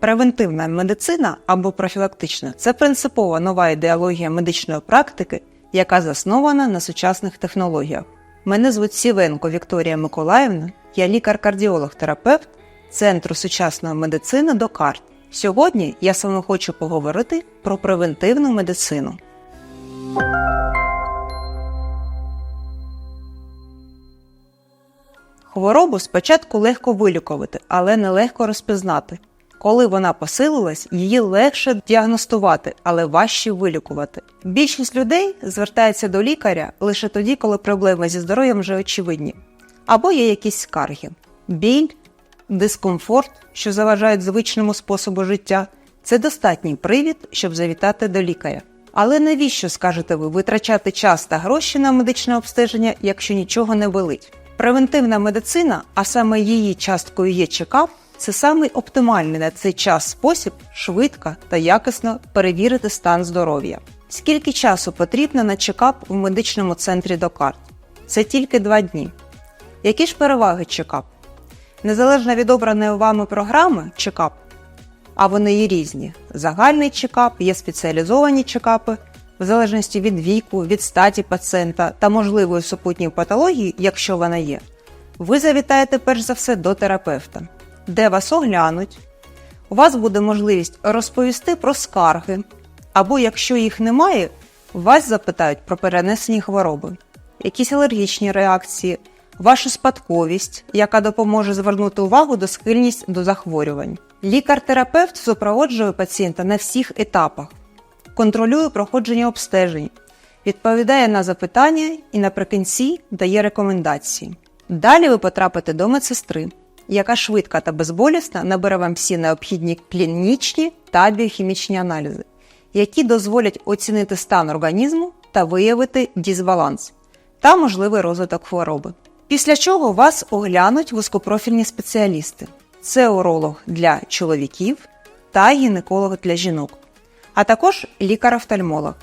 Превентивна медицина або профілактична це принципова нова ідеологія медичної практики, яка заснована на сучасних технологіях. Мене звуть Сівенко Вікторія Миколаївна, я лікар-кардіолог-терапевт Центру сучасної медицини до карт. Сьогодні я вами хочу поговорити про превентивну медицину. Хворобу спочатку легко вилікувати, але нелегко розпізнати. Коли вона посилилась, її легше діагностувати, але важче вилікувати. Більшість людей звертається до лікаря лише тоді, коли проблеми зі здоров'ям вже очевидні, або є якісь скарги. Біль, дискомфорт, що заважають звичному способу життя, це достатній привід, щоб завітати до лікаря. Але навіщо скажете ви витрачати час та гроші на медичне обстеження, якщо нічого не болить? Превентивна медицина, а саме її часткою є чекап, це самий оптимальний на цей час спосіб швидко та якісно перевірити стан здоров'я. Скільки часу потрібно на чекап у медичному центрі Докарт? Це тільки два дні. Які ж переваги чекап? Незалежно від обраної вами програми чекап, а вони є різні: загальний чекап, є спеціалізовані чекапи, в залежності від віку, від статі пацієнта та можливої супутньої патології, якщо вона є, ви завітаєте перш за все до терапевта, де вас оглянуть. У вас буде можливість розповісти про скарги, або якщо їх немає, вас запитають про перенесені хвороби, якісь алергічні реакції, вашу спадковість, яка допоможе звернути увагу до схильність до захворювань. Лікар-терапевт супроводжує пацієнта на всіх етапах, контролює проходження обстежень, відповідає на запитання і наприкінці дає рекомендації. Далі ви потрапите до медсестри, яка швидко та безболісно набере вам всі необхідні клінічні та біохімічні аналізи, які дозволять оцінити стан організму та виявити дисбаланс та можливий розвиток хвороби. Після чого вас оглянуть вузькопрофільні спеціалісти: це уролог для чоловіків та гінеколог для жінок, а також лікар-офтальмолог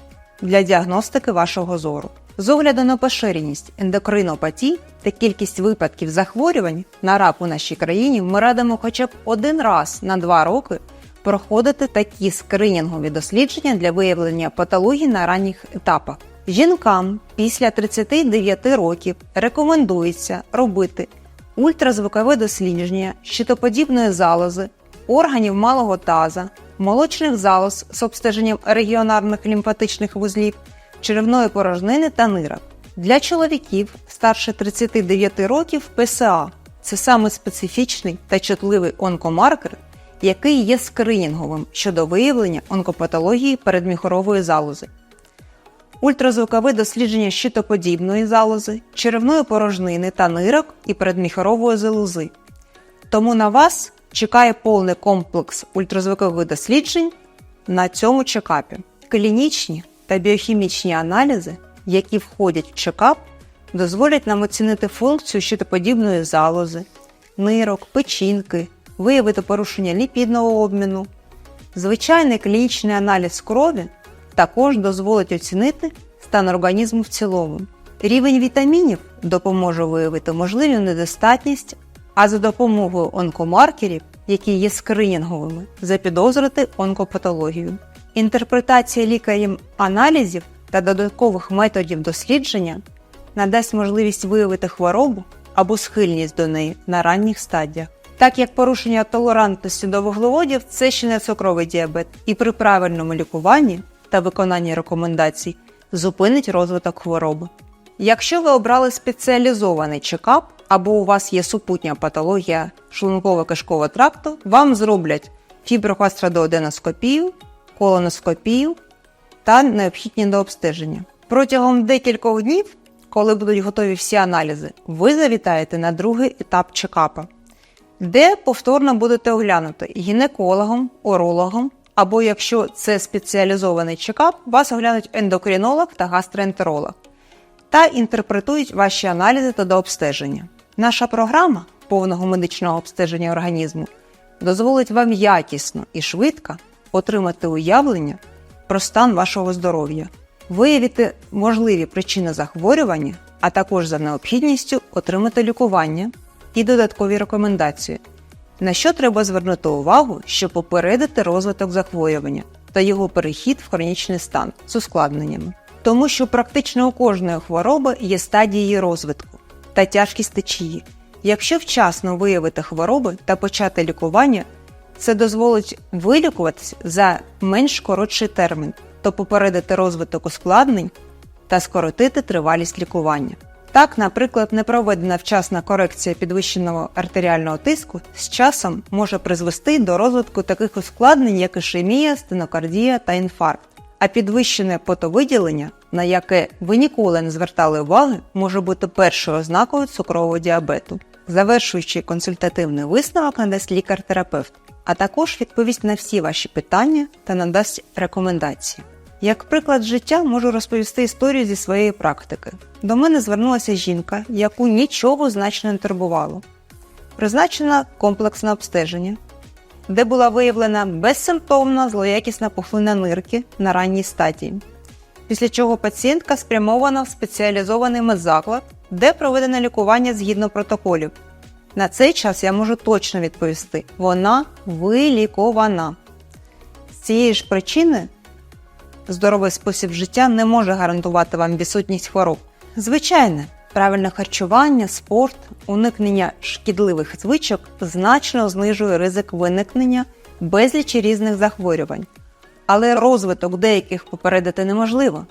для діагностики вашого зору. З огляду на поширеність ендокринопатій та кількість випадків захворювань на рак у нашій країні ми радимо хоча б один раз на два роки проходити такі скринінгові дослідження для виявлення патологій на ранніх етапах. Жінкам після 39 років рекомендується робити ультразвукове дослідження щитоподібної залози, органів малого таза, молочних залоз з обстеженням регіонарних лімфатичних вузлів, черевної порожнини та нирок. Для чоловіків старше 39 років ПСА це саме специфічний та чутливий онкомаркер, який є скринінговим щодо виявлення онкопатології передміхорової залози ультразвукове дослідження щитоподібної залози, черевної порожнини та нирок і передміхорової залози. Тому на вас чекає повний комплекс ультразвукових досліджень на цьому чекапі. Клінічні та біохімічні аналізи, які входять в чекап, дозволять нам оцінити функцію щитоподібної залози, нирок, печінки, виявити порушення ліпідного обміну. Звичайний клінічний аналіз крові також дозволить оцінити стан організму в цілому. Рівень вітамінів допоможе виявити можливу недостатність, а за допомогою онкомаркерів, які є скринінговими, запідозрити онкопатологію. Інтерпретація лікарем аналізів та додаткових методів дослідження надасть можливість виявити хворобу або схильність до неї на ранніх стадіях. Так як порушення толерантності до вуглеводів це ще не цукровий діабет, і при правильному лікуванні та виконанні рекомендацій зупинить розвиток хвороби. Якщо ви обрали спеціалізований чекап або у вас є супутня патологія шлунково-кишкового тракту, вам зроблять фіброхастрадооденоскопію, колоноскопію та необхідні до обстеження. Протягом декількох днів, коли будуть готові всі аналізи, ви завітаєте на другий етап чекапа, де повторно будете оглянути гінекологом, урологом або якщо це спеціалізований чекап, вас оглянуть ендокринолог та гастроентеролог та інтерпретують ваші аналізи та дообстеження. Наша програма повного медичного обстеження організму дозволить вам якісно і швидко отримати уявлення про стан вашого здоров'я, виявити можливі причини захворювання, а також за необхідністю отримати лікування і додаткові рекомендації. На що треба звернути увагу, щоб попередити розвиток захворювання та його перехід в хронічний стан з ускладненнями? Тому що практично у кожної хвороби є стадії розвитку та тяжкість течії. Якщо вчасно виявити хвороби та почати лікування, це дозволить вилікуватися за менш коротший термін, то попередити розвиток ускладнень та скоротити тривалість лікування. Так, наприклад, непроведена вчасна корекція підвищеного артеріального тиску з часом може призвести до розвитку таких ускладнень, як ішемія, стенокардія та інфаркт. А підвищене потовиділення, на яке ви ніколи не звертали уваги, може бути першою ознакою цукрового діабету. Завершуючи консультативний висновок надасть лікар-терапевт, а також відповість на всі ваші питання та надасть рекомендації. Як приклад життя можу розповісти історію зі своєї практики. До мене звернулася жінка, яку нічого значно не турбувало. Призначено комплексне обстеження, де була виявлена безсимптомна злоякісна пухлина нирки на ранній стадії. Після чого пацієнтка спрямована в спеціалізований медзаклад, де проведено лікування згідно протоколів. На цей час я можу точно відповісти: вона вилікована. З цієї ж причини здоровий спосіб життя не може гарантувати вам відсутність хвороб. Звичайно, правильне харчування, спорт, уникнення шкідливих звичок значно знижує ризик виникнення безлічі різних захворювань. Але розвиток деяких попередити неможливо.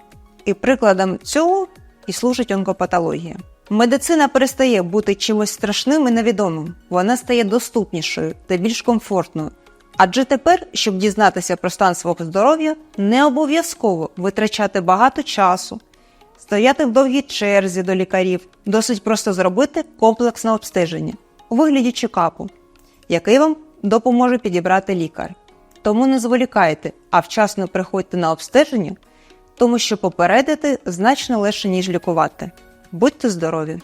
І прикладом цього і служить онкопатологія. Медицина перестає бути чимось страшним і невідомим, вона стає доступнішою та більш комфортною. Адже тепер, щоб дізнатися про стан свого здоров'я, не обов'язково витрачати багато часу, стояти в довгій черзі до лікарів, досить просто зробити комплексне обстеження у вигляді чекапу, який вам допоможе підібрати лікар. Тому не зволікайте, а вчасно приходьте на обстеження, тому що попередити значно легше, ніж лікувати. Будьте здорові!